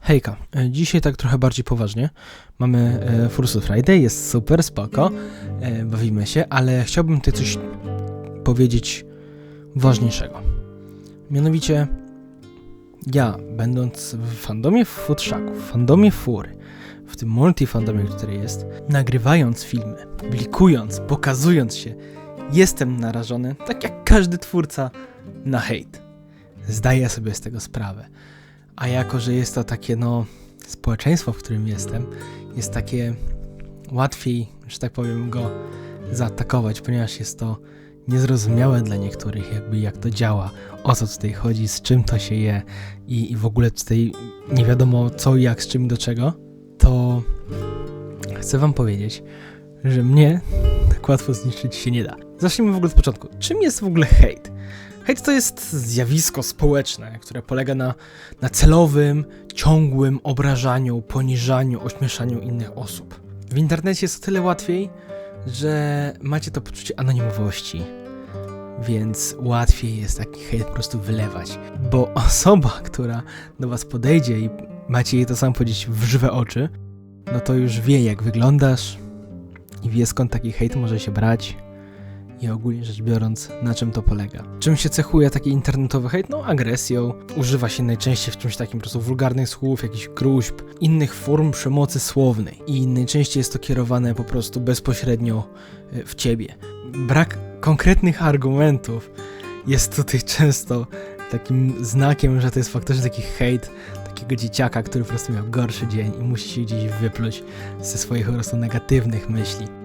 Hejka, e, dzisiaj tak trochę bardziej poważnie. Mamy e, Fursu Friday, jest super, spoko, e, bawimy się, ale chciałbym tutaj coś powiedzieć ważniejszego. Mianowicie, ja, będąc w fandomie futrzaków, w fandomie fury, w tym multifandomie, który jest, nagrywając filmy, publikując, pokazując się, jestem narażony, tak jak każdy twórca, na hejt. Zdaję sobie z tego sprawę. A jako, że jest to takie, no, społeczeństwo, w którym jestem, jest takie łatwiej, że tak powiem, go zaatakować, ponieważ jest to niezrozumiałe dla niektórych, jakby jak to działa, o co tutaj chodzi, z czym to się je i, i w ogóle tutaj nie wiadomo co jak, z czym do czego, to chcę wam powiedzieć, że mnie tak łatwo zniszczyć się nie da. Zacznijmy w ogóle od początku. Czym jest w ogóle hejt? Hejt to jest zjawisko społeczne, które polega na, na celowym, ciągłym obrażaniu, poniżaniu, ośmieszaniu innych osób. W internecie jest o tyle łatwiej, że macie to poczucie anonimowości, więc łatwiej jest taki hejt po prostu wylewać. Bo osoba, która do was podejdzie i macie jej to samo powiedzieć w żywe oczy, no to już wie jak wyglądasz i wie skąd taki hejt może się brać i ogólnie rzecz biorąc, na czym to polega. Czym się cechuje taki internetowy hejt? No agresją. Używa się najczęściej w czymś takim po prostu wulgarnych słów, jakichś gruźb, innych form przemocy słownej. I najczęściej jest to kierowane po prostu bezpośrednio e, w ciebie. Brak konkretnych argumentów jest tutaj często takim znakiem, że to jest faktycznie taki hejt takiego dzieciaka, który po prostu miał gorszy dzień i musi się gdzieś wypluć ze swoich po prostu negatywnych myśli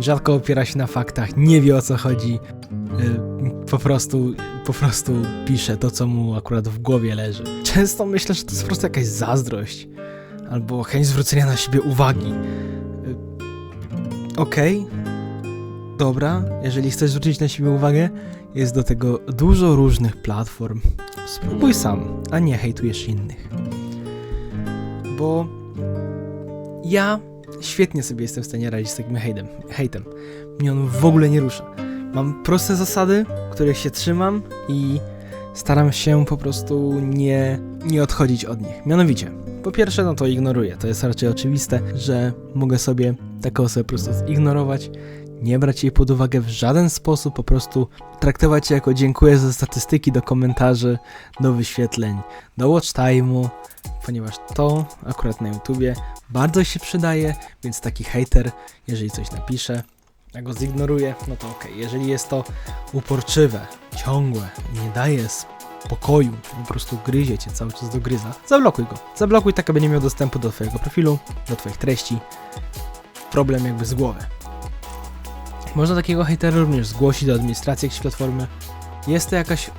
rzadko opiera się na faktach, nie wie o co chodzi, y, po prostu, po prostu pisze to, co mu akurat w głowie leży. Często myślę, że to jest po prostu jakaś zazdrość albo chęć zwrócenia na siebie uwagi. Y, okej, okay. dobra, jeżeli chcesz zwrócić na siebie uwagę, jest do tego dużo różnych platform. Spróbuj sam, a nie hejtujesz innych. Bo ja świetnie sobie jestem w stanie radzić z takim hejtem. hejtem. Mnie on w ogóle nie rusza. Mam proste zasady, których się trzymam i staram się po prostu nie, nie odchodzić od nich. Mianowicie, po pierwsze, no to ignoruję. To jest raczej oczywiste, że mogę sobie taką osobę po prostu zignorować, nie brać jej pod uwagę w żaden sposób, po prostu traktować je jako dziękuję za statystyki do komentarzy, do wyświetleń, do watch time'u, ponieważ to akurat na YouTubie bardzo się przydaje, więc taki hater, jeżeli coś napisze, ja go zignoruję, no to ok. Jeżeli jest to uporczywe, ciągłe, nie daje spokoju, po prostu gryzie cię cały czas do gryza, zablokuj go. Zablokuj tak, aby nie miał dostępu do twojego profilu, do twoich treści. Problem jakby z głowy. Można takiego hejtera również zgłosić do administracji jakiejś platformy. Jest to jakaś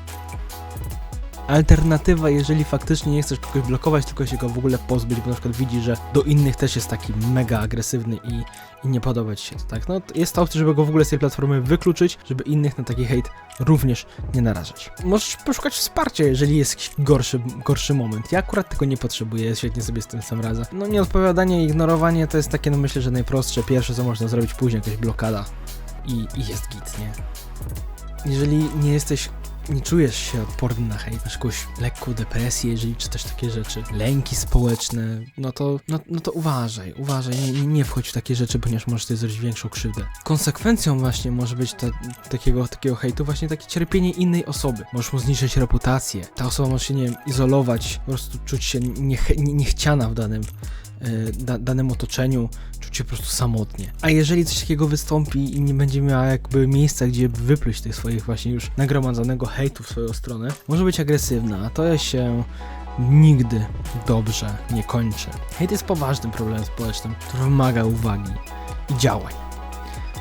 alternatywa, jeżeli faktycznie nie chcesz kogoś blokować, tylko się go w ogóle pozbyć, bo na przykład widzi, że do innych też jest taki mega agresywny i, i nie podoba ci się to, tak? No jest to opcja, żeby go w ogóle z tej platformy wykluczyć, żeby innych na taki hejt również nie narażać. Możesz poszukać wsparcia, jeżeli jest jakiś gorszy, gorszy moment. Ja akurat tego nie potrzebuję, świetnie sobie z tym sam radzę. No nieodpowiadanie, ignorowanie to jest takie, no myślę, że najprostsze, pierwsze co można zrobić, później jakaś blokada i, i jest git, nie? Jeżeli nie jesteś nie czujesz się odporny na hejt, masz jakąś lekką depresję, jeżeli czytasz takie rzeczy, lęki społeczne, no to, no, no to uważaj, uważaj, nie, nie wchodź w takie rzeczy, ponieważ możesz sobie zrobić większą krzywdę. Konsekwencją właśnie może być ta, takiego, takiego hejtu właśnie takie cierpienie innej osoby. Możesz mu zniszczyć reputację, ta osoba może się, nie wiem, izolować, po prostu czuć się niech, niechciana w danym da, danym otoczeniu, czuć się po prostu samotnie. A jeżeli coś takiego wystąpi i nie będzie miała jakby miejsca, gdzie wypluć tych swoich właśnie już nagromadzonego hejtu w swoją stronę, może być agresywna, a to się nigdy dobrze nie kończy. Hejt jest poważnym problemem społecznym, który wymaga uwagi i działań.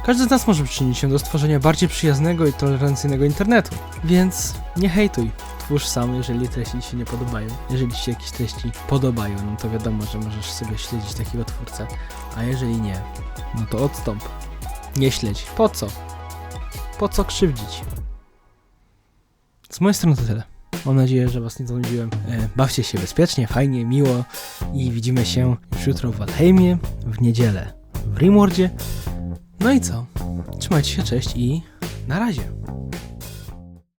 Każdy z nas może przyczynić się do stworzenia bardziej przyjaznego i tolerancyjnego internetu, więc nie hejtuj. Twórz sam, jeżeli treści Ci się nie podobają. Jeżeli Ci się jakieś treści podobają, no to wiadomo, że możesz sobie śledzić takiego twórcę, a jeżeli nie, no to odstąp. Nie śledź. Po co? Po co krzywdzić? Z mojej strony to tyle. Mam nadzieję, że Was nie zanudziłem. E, bawcie się bezpiecznie, fajnie, miło i widzimy się już jutro w Valheimie, w niedzielę w Rimwordzie no i co? Trzymajcie się, cześć i na razie.